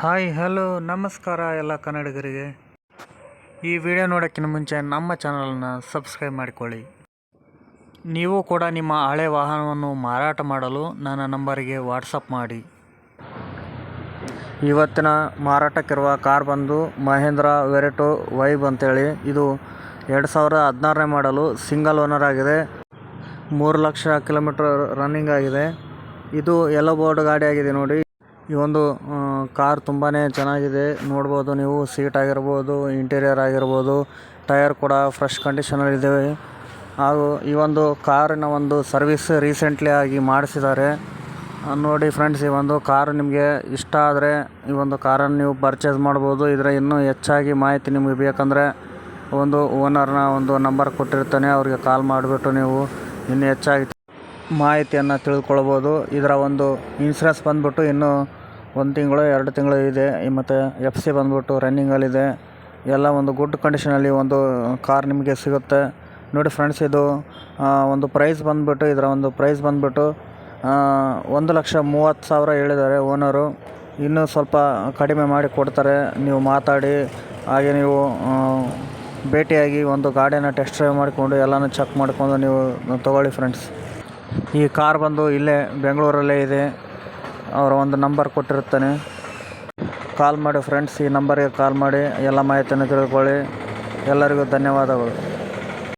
Hi, hello, ನಮಸ್ಕಾರ ಎಲ್ಲ ಕನ್ನಡಿಗರಿಗೆ. ಈ ವಿಡಿಯೋ ನೋಡೋಕ್ಕಿಂತ ಮುಂಚೆ ನಮ್ಮ ಚಾನಲನ್ನು ಸಬ್ಸ್ಕ್ರೈಬ್ ಮಾಡಿಕೊಳ್ಳಿ. ನೀವು ಕೂಡ ನಿಮ್ಮ ಹಳೆ ವಾಹನವನ್ನು ಮಾರಾಟ ಮಾಡಲು ನನ್ನ ನಂಬರಿಗೆ ವಾಟ್ಸಪ್ ಮಾಡಿ. ಇವತ್ತಿನ ಮಾರಾಟಕ್ಕಿರುವ ಕಾರ್ ಬಂದು ಮಹೇಂದ್ರ ವೆರೆಟೋ ವೈಬ್ ಅಂತೇಳಿ. ಇದು ಎರಡು ಸಾವಿರದ ಹದಿನಾರನೇ ಮಾಡಲು ಸಿಂಗಲ್ ಓನರ್ ಆಗಿದೆ. ಮೂರು ಲಕ್ಷ ಕಿಲೋಮೀಟರ್ ರನ್ನಿಂಗ್ ಆಗಿದೆ. ಇದು ಎಲ್ಲೋ ಬೋರ್ಡ್ ಗಾಡಿ ಆಗಿದೆ ನೋಡಿ. ಈ ಒಂದು ಕಾರ್ ತುಂಬಾನೇ ಚೆನ್ನಾಗಿದೆ. ನೋಡಬಹುದು ನೀವು, ಸೀಟ್ ಆಗಿರಬಹುದು ಇಂಟೀರಿಯರ್ ಆಗಿರಬಹುದು ಟೈರ್ ಕೂಡ ಫ್ರೆಶ್ ಕಂಡೀಷನಲ್ಲಿದ್ದಾವೆ ಹಾಗೂ ಈ ಒಂದು ಕಾರಿನ ಒಂದು ಸರ್ವಿಸ್ ರೀಸೆಂಟ್ಲಿ ಆಗಿ ಮಾಡಿಸಿದ್ದಾರೆ. ನೋಡಿ ಫ್ರೆಂಡ್ಸ್ ಈ ಒಂದು ಕಾರು ನಿಮಗೆ ಇಷ್ಟ ಆದರೆ ಈ ಒಂದು ಕಾರನ್ನು ನೀವು ಪರ್ಚೇಸ್ ಮಾಡ್ಬೋದು. ಇದರ ಇನ್ನೂ ಹೆಚ್ಚಾಗಿ ಮಾಹಿತಿ ನಿಮಗೆ ಬೇಕಂದರೆ ಒಂದು ಓನರ್ನ ಒಂದು ನಂಬರ್ ಕೊಟ್ಟಿರ್ತಾನೆ. ಅವರಿಗೆ ಕಾಲ್ ಮಾಡಿಬಿಟ್ಟು ನೀವು ಇನ್ನೂ ಹೆಚ್ಚಾಗಿ ಮಾಹಿತಿಯನ್ನು ತಿಳ್ಕೊಳ್ಬೋದು. ಇದರ ಒಂದು ಇನ್ಸೂರೆನ್ಸ್ ಬಂದ್ಬಿಟ್ಟು ಇನ್ನೂ ಒಂದು ತಿಂಗಳು, ಎರಡು ತಿಂಗಳು ಇದೆ. ಮತ್ತು ಎಫ್ ಸಿ ಬಂದುಬಿಟ್ಟು ರನ್ನಿಂಗಲ್ಲಿದೆ ಎಲ್ಲ ಒಂದು ಗುಡ್ ಕಂಡೀಷನಲ್ಲಿ ಒಂದು ಕಾರ್ ನಿಮಗೆ ಸಿಗುತ್ತೆ. ನೋಡಿ ಫ್ರೆಂಡ್ಸ್ ಇದು ಒಂದು ಪ್ರೈಸ್ ಬಂದುಬಿಟ್ಟು, ಇದರ ಒಂದು ಪ್ರೈಸ್ ಬಂದುಬಿಟ್ಟು ಒಂದು ಲಕ್ಷ ಮೂವತ್ತು ಸಾವಿರ ಹೇಳಿದ್ದಾರೆ ಓನರು ಇನ್ನೂ ಸ್ವಲ್ಪ ಕಡಿಮೆ ಮಾಡಿ ಕೊಡ್ತಾರೆ. ನೀವು ಮಾತಾಡಿ, ಹಾಗೆ ನೀವು ಭೇಟಿಯಾಗಿ ಒಂದು ಗಾಡಿನ ಟೆಸ್ಟ್ ಡ್ರೈವ್ ಮಾಡಿಕೊಂಡು, ಎಲ್ಲನೂ ಚೆಕ್ ಮಾಡಿಕೊಂಡು ನೀವು ತೊಗೊಳ್ಳಿ ಫ್ರೆಂಡ್ಸ್ ಈ ಕಾರ್ ಬಂದು ಇಲ್ಲೇ ಬೆಂಗಳೂರಲ್ಲೇ ಇದೆ. ಅವರ ಒಂದು ನಂಬರ್ ಕೊಟ್ಟಿರ್ತಾನೆ. ಕಾಲ್ ಮಾಡಿ ಫ್ರೆಂಡ್ಸ್ ಈ ನಂಬರಿಗೆ ಕಾಲ್ ಮಾಡಿ, ಎಲ್ಲ ಮಾಹಿತಿಯನ್ನು ತಿಳ್ಕೊಳ್ಳಿ. ಎಲ್ಲರಿಗೂ ಧನ್ಯವಾದಗಳು.